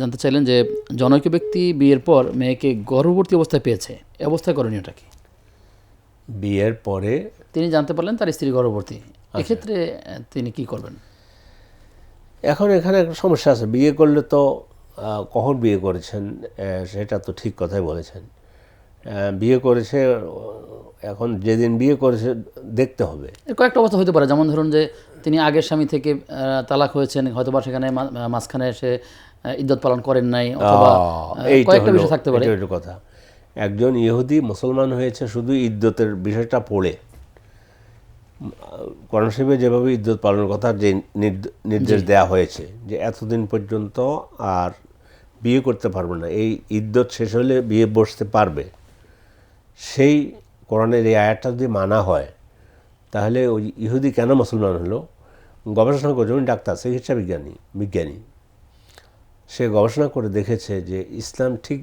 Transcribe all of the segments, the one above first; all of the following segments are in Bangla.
জানতে চাইলেন যে জনৈক ব্যক্তি বিয়ের পর মেয়েকে গর্ভবতী অবস্থায় পেয়েছে এ অবস্থায় করণীয়টা কি? বিয়ের পরে তিনি জানতে পারলেন তার স্ত্রী গর্ভবতী এক্ষেত্রে তিনি কি করবেন? এখন এখানে একটা সমস্যা আছে বিয়ে করলে তো কখন বিয়ে করেছেন সেটা তো ঠিক কথাই বলেছেন। বিয়ে করেছে এখন যেদিন বিয়ে করেছে দেখতে হবে। কয়েকটা অবস্থা হতে পারে যেমন ধরুন যে তিনি আগের স্বামী থেকে তালাক হয়েছেন হয়তোবা সেখানে মাঝখানে এসে ইদ্যত পালন করেন নাই অথবা কয়েকটা বিষয় থাকতে পারে। কথা। একজন ইহুদি মুসলমান হয়েছে শুধু ইদ্যতের বিষয়টা পড়ে। কোরআন শরীফে যেভাবে ইদ্যত পালনের কথা যে নির্দ- নির্দেশ দেওয়া হয়েছে যে এতদিন পর্যন্ত আর বিয়ে করতে পারবে না এই ইদ্যত শেষ হলে বিয়ে বসতে পারবে। সেই কোরআনের এই আয়াতটা যদি মানা হয় তাহলে ওই ইহুদি কেন মুসলমান হলো? গবেষণা করছে উনি ডাক্তার চিকিৎসা বিজ্ঞানী বিজ্ঞানী। সে গবেষণা করে দেখেছে যে ইসলাম ঠিক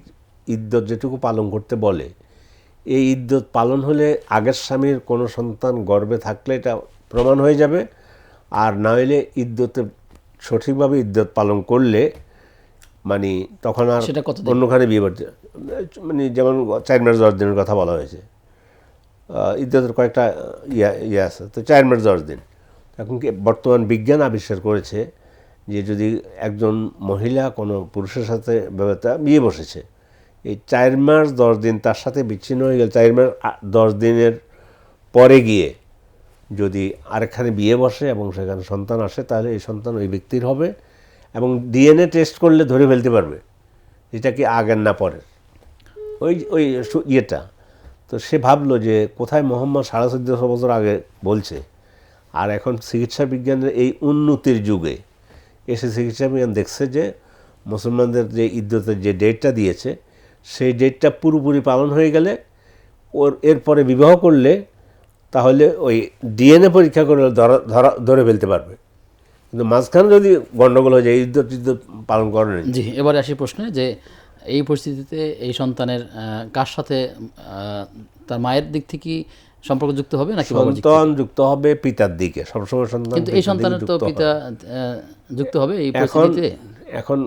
ইদ্যত যেটুকু পালন করতে বলে এই ইদ্যত পালন হলে আগের স্বামীর কোনো সন্তান গর্বে থাকলে এটা প্রমাণ হয়ে যাবে। আর না হলে ইদ্যতে সঠিকভাবে ইদ্যত পালন করলে মানে তখন আর? অন্যখানে বিয়ে করতে মানে যেমন চার মাস দশ দিনের কথা বলা হয়েছে। ইদ্যতের কয়েকটা ইয়া ইয়ে আছে। তো চার মাস দশ দিন। এখন কি বর্তমান বিজ্ঞান আবিষ্কার করেছে যে যদি একজন মহিলা কোনো পুরুষের সাথে ব্যবস্থা বিয়ে বসেছে, এই চার মাস দশ দিন তার সাথে বিচ্ছিন্ন হয়ে গেল, চার মাস দশ দিনের পরে গিয়ে যদি আরেকখানে বিয়ে বসে এবং সেখানে সন্তান আসে, তাহলে এই সন্তান ওই ব্যক্তির হবে এবং ডিএনএ টেস্ট করলে ধরে ফেলতে পারবে, যেটা কি আগের না পরের। ওই ওই ইয়েটা। তো সে ভাবলো যে কোথায় মোহাম্মদ সাড়ে চোদ্দশো বছর আগে বলছে, আর এখন চিকিৎসা বিজ্ঞানের এই উন্নতির যুগে এসে চিকিৎসা বিজ্ঞান দেখছে যে মুসলমানদের যে ইদ্যতের যে ডেটটা দিয়েছে, সেই ডেটটা পুরোপুরি পালন হয়ে গেলে ওর, এরপরে বিবাহ করলে তাহলে ওই ডিএনএ পরীক্ষা করে ধরা ধরা, ধরে ফেলতে পারবে। কিন্তু মাঝখানে যদি গণ্ডগোল হয়ে যায় ইদ্যত টিদ্যত পালন করেনি জি, এবারে আসি প্রশ্নে যে এই পরিস্থিতিতে এই সন্তানের কার সাথে তার মায়ের দিক থেকে কি সম্পর্ক যুক্ত হবে নাকি সন্তান যুক্ত হবে পিতার দিকে সবসময় সন্তান কিন্তু এই সন্তানের তো পিতা যুক্ত হবে এই পরিস্থিতিতে? এখন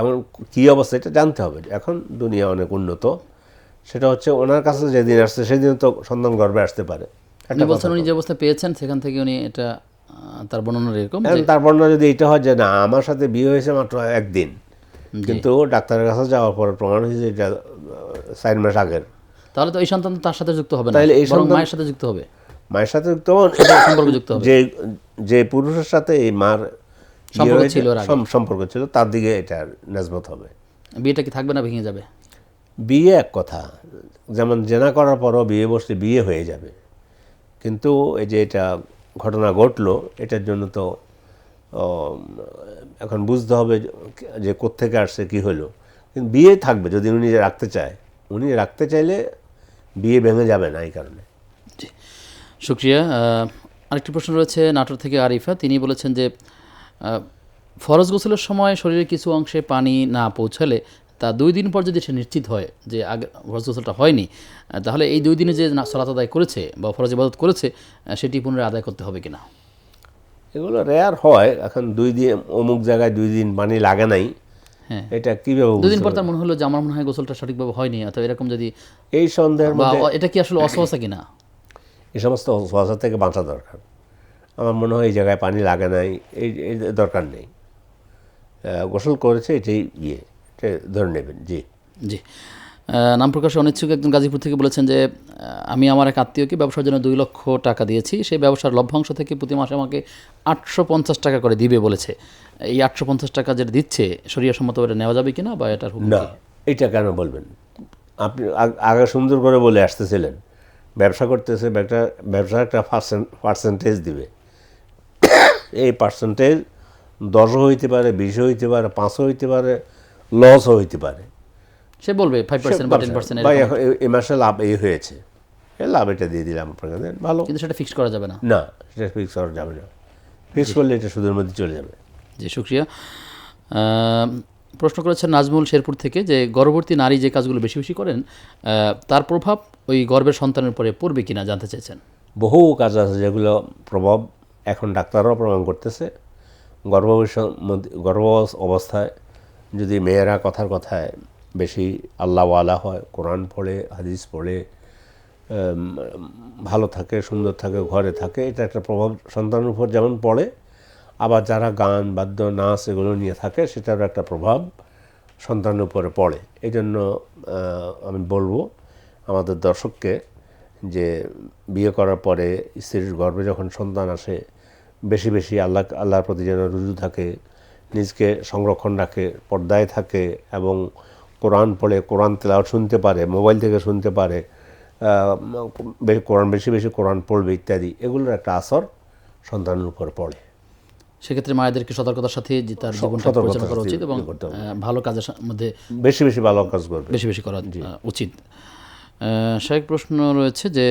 এমন কি অবস্থা এটা জানতে হবে। এখন দুনিয়া অনেক উন্নত সেটা হচ্ছে ওনার কাছে যেদিন আসছে সেদিন তো সন্তান গর্ভে আসতে পারে। উনি বলছেন উনি যে অবস্থা পেয়েছেন সেখান থেকে উনি এটা তার বর্ণনা এরকম এখন তারপর যদি এটা হয় যে না আমার সাথে বিয়ে হয়েছে মাত্র একদিন কিন্তু ডাক্তারের কাছে যাওয়ার পর প্রমাণ হয়েছে এটা চার মাস আগের। তাহলে তো এই সন্তান তার সাথে যুক্ত হবে না তাহলে এই সন্তান- মায়ের সাথে যুক্ত হবে। মায়ের সাথে যুক্ত সম্পর্ক যুক্ত হবে। যে যে পুরুষের সাথে এই মার সম্পর্ক ছিল আগে। সম্পর্ক ছিল তার দিকে এটা নেজবত হবে। বিয়েটা কি থাকবে না ভেঙে যাবে? বিয়ে এক কথা যেমন জেনা করার পরও বিয়ে বসলে বিয়ে হয়ে যাবে। কিন্তু এই যে এটা ঘটনা ঘটলো এটার জন্য তো এখন বুঝতে হবে যে কোত্থেকে আসছে কি হলো। কিন্তু বিয়ে থাকবে যদি উনি রাখতে চায়। উনি রাখতে চাইলে বিয়ে ভেঙে যাবে না এই কারণে। জি। শুক্রিয়া আরেকটি প্রশ্ন রয়েছে নাটোর থেকে আরিফা। তিনি বলেছেন যে ফরজ গোসলের সময় শরীরের কিছু অংশে পানি না পৌঁছালে তা দুই দিন পর যদি সে নিশ্চিত হয় যে আগে ফরজ গোসলটা হয়নি তাহলে এই দুই দিনে যে না- সালাত আদায় করেছে বা ফরজ ইবাদত করেছে সেটি পুনরায় আদায় করতে হবে কিনা? এগুলো রেয়ার হয়। এখন দুই দিন অমুক জায়গায় দুই দিন পানি লাগে নাই। এটা কীভাবে দুদিন পর তার মনে হলো যে আমার মনে হয় গোসলটা সঠিকভাবে হয়নি অথবা এরকম যদি এই সন্দেহের মধ্যে এটা কি আসলে অসহসা কিনা? এই সমস্ত অসহসা থেকে বাঁচা দরকার। আমার মনে হয় এই জায়গায় পানি লাগে নাই এই দরকার নেই। গোসল করেছে এটাই ইয়ে এটা ধরে নেবেন জি। জি। নাম প্রকাশে অনিচ্ছুক একজন গাজীপুর থেকে বলেছেন যে আমি আমার এক আত্মীয়কে ব্যবসার জন্য দুই লক্ষ টাকা দিয়েছি। সেই ব্যবসার লভ্যাংশ থেকে প্রতি মাসে আমাকে আটশো পঞ্চাশ টাকা করে দিবে বলেছে। এই আটশো পঞ্চাশ টাকা যেটা দিচ্ছে শরীর সম্মত এটা নেওয়া যাবে কিনা বা এটার না? এটা কেন বলবেন? আপনি আগে সুন্দর করে বলে আসতেছিলেন। ব্যবসা করতেছে, একটা ব্যবসা একটা পার্সেন্টেজ দিবে। এই পার্সেন্টেজ দশও হইতে পারে, বিশও হইতে পারে, পাঁচও হইতে পারে, লসও হইতে পারে। সে বলবে ফাইভ পার্সেন্ট বা টেন পার্সেন্ট বা এখন এ- এ মাসে লাভ এই হয়েছে। লাভ এটা দিয়ে দিলাম আপনাকে দেন, ভালো। কিন্তু সেটা ফিক্স করা যাবে না। না সেটা ফিক্স করা যাবে না। ফিক্স করলে এটা সুদের মধ্যে চলে যাবে। জি শুক্রিয়া। প্রশ্ন করেছেন নাজমুল শেরপুর থেকে যে গর্ভবতী নারী যে কাজগুলো বেশি বেশি করেন তার প্রভাব ওই গর্ভের সন্তানের উপরে পড়বে কিনা জানতে চেয়েছেন? বহু কাজ আছে যেগুলো প্রভাব এখন ডাক্তাররাও প্রমাণ করতেছে। গর্ভ গর্ভ অবস্থায় যদি মেয়েরা কথার কথায় বেশি আল্লাহওয়ালা হয়, কোরআন পড়ে, হাদিস পড়ে ভালো থাকে, সুন্দর থাকে, ঘরে থাকে, এটা একটা প্রভাব সন্তানের উপর যেমন পড়ে, আবার যারা গান, বাদ্য, নাচ এগুলো নিয়ে থাকে, সেটারও একটা প্রভাব সন্তানের উপরে পড়ে। এই জন্য আমি বলব আমাদের দর্শককে যে বিয়ে করার পরে স্ত্রীর গর্ভে যখন সন্তান আসে, বেশি বেশি আল্লাহ, আল্লাহর প্রতি যেন রুজু থাকে, নিজকে সংরক্ষণ রাখে, পর্দায় থাকে এবং কোরআন পড়ে কোরআন তেলাওয়াত শুনতে পারে মোবাইল থেকে শুনতে পারে কোরআন বেশি বেশি কোরআন পড়বে ইত্যাদি এগুলোর একটা আসর সন্তানের উপর পড়ে। সেক্ষেত্রে মায়েদেরকে সতর্কতার সাথে যে তার জীবনটা পরিচালনা করা উচিত এবং। ভালো কাজের মধ্যে বেশি বেশি ভালো কাজ করবে। বেশি বেশি করা উচিত। শারীরিক প্রশ্ন রয়েছে যে